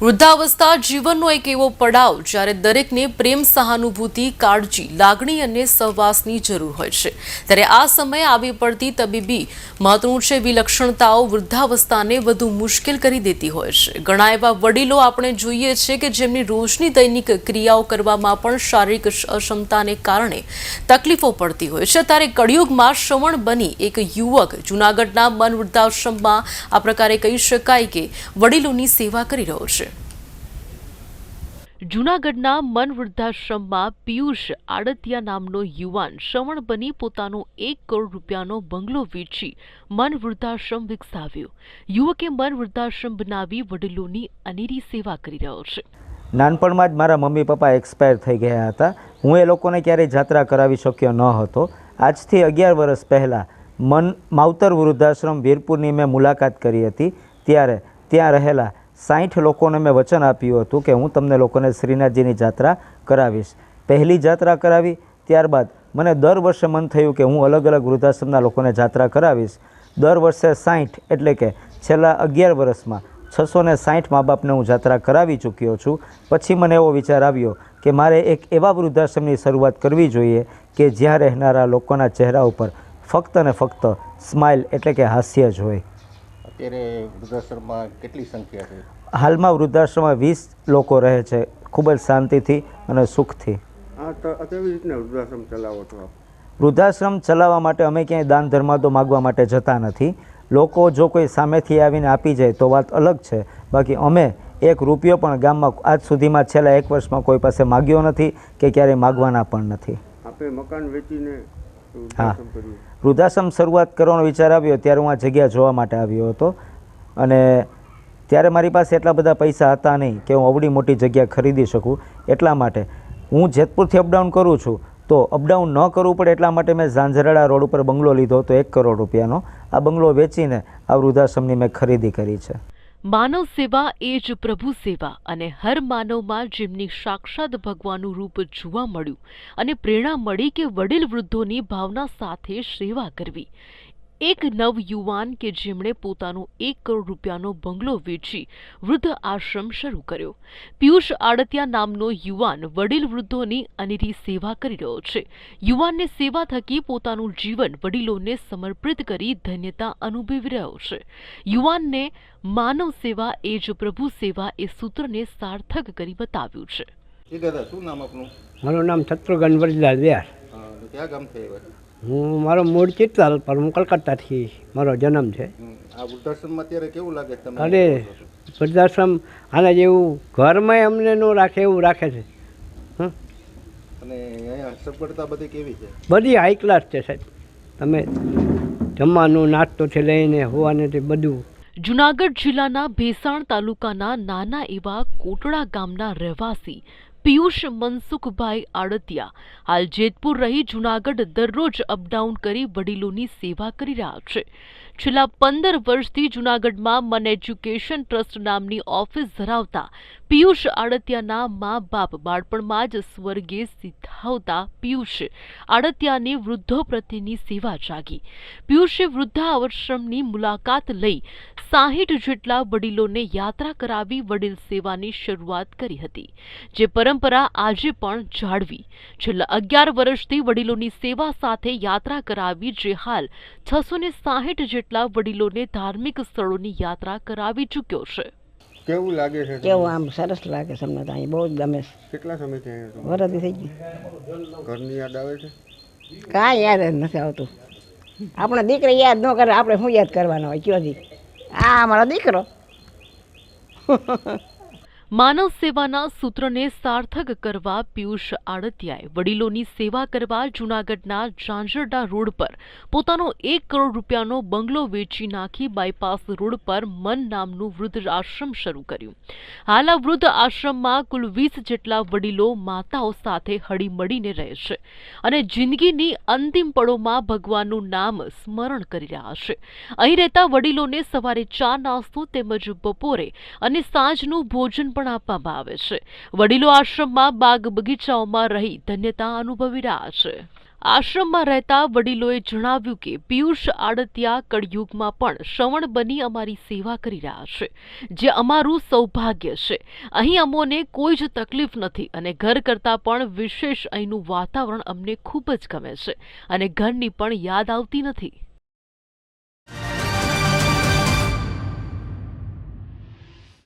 વૃદ્ધાવસ્થા જીવનનો એક એવો પડાવ જ્યારે દરેકને પ્રેમ સહાનુભૂતિ, કાળજી, લાગણી અને સહવાસની જરૂર હોય છે. ત્યારે આ સમયે આવી પડતી તબીબી મહત્વનું છે વિલક્ષણતાઓ વૃદ્ધાવસ્થાને વધુ મુશ્કેલ કરી દેતી હોય છે. ઘણા એવા વડીલો આપણે જોઈએ છે કે જેમની રોજની દૈનિક ક્રિયાઓ કરવામાં પણ શારીરિક અક્ષમતાને કારણે તકલીફો પડતી હોય છે. ત્યારે કળિયુગમાં શ્રવણ બની એક યુવક જૂનાગઢના મન વૃદ્ધાશ્રમમાં આ પ્રકારે કહી શકાય કે વડીલોની સેવા કરી રહ્યો છે. જૂનાગઢના મન વૃદ્ધાશ્રમમાં પિયુષ આડતિયા નામનો યુવાન શ્રવણ બની પોતાનો એક કરોડ રૂપિયાનો બંગલો વેચી મન વૃદ્ધાશ્રમ વિકસાવ્યો. યુવકે મન વૃદ્ધાશ્રમ બનાવી વડીલોની અનેરી સેવા કરી રહ્યો છે. નાનપણમાં જ મારા મમ્મી પપ્પા એક્સપાયર થઈ ગયા હતા. હું એ લોકોને ક્યારેય જાત્રા કરાવી શક્યો ન હતો. આજથી અગિયાર વર્ષ પહેલાં મન માવતર વૃદ્ધાશ્રમ વીરપુરની મેં મુલાકાત કરી હતી. ત્યારે ત્યાં રહેલા સાઠ લોકોને મેં વચન આપ્યું હતું કે હું તમને લોકોને શ્રીનાથજીની જાત્રા કરાવીશ. પહેલી જાત્રા કરાવી, ત્યારબાદ મને દર વર્ષે મન થયું કે હું અલગ અલગ વૃદ્ધાશ્રમના લોકોને જાત્રા કરાવીશ. દર વર્ષે સાઠ એટલે કે છેલ્લા અગિયાર વર્ષમાં છસો ને સાઠ મા બાપને હું જાત્રા કરાવી ચૂક્યો છું. પછી મને એવો વિચાર આવ્યો કે મારે એક એવા વૃદ્ધાશ્રમની શરૂઆત કરવી જોઈએ કે જ્યાં રહેનારા લોકોના ચહેરા ઉપર ફક્ત ને ફક્ત સ્માઇલ એટલે કે હાસ્ય જ હોય. અત્યારે વૃદ્ધાશ્રમમાં કેટલી સંખ્યા છે? હાલમાં વૃદ્ધાશ્રમમાં વીસ લોકો રહે છે. ખૂબ જ શાંતિથી અને સુખથી. કેવી રીતના વૃદ્ધાશ્રમ ચલાવો છો વૃદ્ધાશ્રમ ચલાવવા માટે અમે ક્યાંય દાન ધર્માદો માગવા માટે જતા નથી. લોકો જો કોઈ સામેથી આવીને આપી જાય તો વાત અલગ છે. બાકી અમે એક રૂપિયો પણ ગામમાં આજ સુધીમાં છેલ્લા એક વર્ષમાં કોઈ પાસે માગ્યો નથી કે ક્યારેય માગવાના પણ નથી. આપણે મકાન વેચીને હા. વૃદ્ધાશ્રમ શરૂઆત કરવાનો વિચાર આવ્યો, ત્યારે હું આ જગ્યા જોવા માટે આવ્યો હતો. અને ત્યારે મારી પાસે એટલા બધા પૈસા હતા નહીં કે હું અવડી મોટી જગ્યા ખરીદી શકું એટલા માટે. હું જેતપુરથી અપડાઉન કરું છું, તો અપડાઉન ન કરવું પડે એટલા માટે મેં ઝાંઝરડા રોડ ઉપર બંગલો લીધો હતો, એક કરોડ રૂપિયાનો. આ બંગલો વેચીને આ વૃદ્ધાશ્રમની મેં ખરીદી કરી છે. માનવ સેવા એ જ પ્રભુ સેવા અને હર માનવમાં જેમની સાક્ષાત ભગવાનનું રૂપ જોવા મળ્યું અને પ્રેરણા મળી કે વડીલ વૃદ્ધોની ભાવના સાથે સેવા કરવી. એક નવ યુવાન કે જેમણે પોતાનો એક કરોડ રૂપિયાનો બંગલો વેચી વૃદ્ધ આશ્રમ શરૂ કર્યો. પિયુષ આડતિયા નામનો યુવાન વડીલ વૃદ્ધોની અનેરી સેવા કરી રહ્યો છે. યુવાનને સેવા થકી પોતાનું જીવન વડીલોને સમર્પિત કરી ધન્યતા અનુભવી રહ્યો છે. યુવાનને માનવ સેવા એ જ પ્રભુ સેવા એ સૂત્રને સાર્થક કરી બતાવ્યું છે. શું નામ આપનું? મારું નામ શત્રુઘ્ન વરદાસ વ્યાસ. ક્યાં ગામ આવ્યા હું મારો મૂળ ચિત્તાલ પણ હું કલકત્તાથી મારો જન્મ છે. આ વૃદ્ધાશ્રમમાં અત્યારે કેવું લાગે છે તમને? અરે વૃદ્ધાશ્રમ આના જેવું ઘરમાં અમને ન રાખે એવું રાખે છે. હં અને અહીંયા સગવડતા બધી કેવી છે? બધી હાઈ ક્લાસ છે સાહેબ. તમે જમવાનું નાસ્તોથી લઈને હોવાનેથી બધું. જુનાગઢ જિલ્લાના ભેસાણ તાલુકાના નાના એવા કોટડા ગામના રહેવાસી પિયુષ મનસુખભાઈ આડતિયા. હાલ જેતપુર રહી જુનાગઢ દરરોજ અપડાઉન કરી વડીલોની સેવા કરી રહ્યા છે. છેલ્લા પંદર વર્ષથી જુનાગઢમાં મન એજ્યુકેશન ટ્રસ્ટ નામની ઓફિસ ધરાવતા પિયુષ આડતિયાના મા બાપ બાળપણમાં જ સ્વર્ગે સિદ્ધાવતા પિયુષ આડતિયાની વૃદ્ધો પ્રત્યેની સેવા જાગી. પિયુષે વૃદ્ધાવશ્રમની મુલાકાત લઈ સાહીઠ જેટલા વડીલોને યાત્રા કરાવી વડીલ સેવાની શરૂઆત કરી હતી, જે પરંપરા આજે પણ જાળવી. છેલ્લા અગિયાર વર્ષથી વડીલોની સેવા સાથે યાત્રા કરાવી જે હાલ છસો ને સાહીઠ જેટલા વડીલોને ધાર્મિક સ્થળોની યાત્રા કરાવી ચૂક્યો છે? કેવું લાગે છે કેવું આમ સરસ લાગે છે અમને તો અહીં બહુ જ ગમે છે. કેટલા સમયથી અહીંયા છો? વરદી થઈ ગઈ ઘરની યાદ આવે છે? કાંઈ યાદ જ નથી આવતું. આપણે દીકરી યાદ ન કરે આપણે શું યાદ કરવાના હોય? કયો દી? આ અમારો દીકરો. માનવ સેવાના સૂત્રને સાર્થક કરવા પિયુષ આડતિયાએ વડીલોની સેવા કરવા જૂનાગઢના ઝાંઝરડા રોડ પર પોતાનો એક કરોડ રૂપિયાનો બંગલો વેચી નાખી બાયપાસ રોડ પર મન નામનું વૃદ્ધ આશ્રમ શરૂ કર્યું. હાલ આ વૃદ્ધ આશ્રમમાં કુલ વીસ જેટલા વડીલો માતાઓ સાથે હળીમળીને રહે છે અને જિંદગીની અંતિમ પળોમાં ભગવાનનું નામ સ્મરણ કરી રહ્યા છે. અહીં રહેતા વડીલોને સવારે ચા નાસ્તો તેમજ બપોરે અને સાંજનું ભોજન પણ આપવામાં આવે છે. વડીલો આશ્રમમાં બાગ બગીચાઓમાં રહી ધન્યતા અનુભવી રહ્યા છે. આશ્રમમાં રહેતા વડીલોએ જણાવ્યું કે, પિયુષ આડતિયા કળયુગમાં પણ શ્રવણ બની અમારી સેવા કરી રહ્યા છે, જે અમારું સૌભાગ્ય છે. અહીં અમોને કોઈ જ તકલીફ નથી અને ઘર કરતાં પણ વિશેષ અહીંનું વાતાવરણ અમને ખૂબ જ ગમે છે અને ઘરની પણ યાદ આવતી નથી.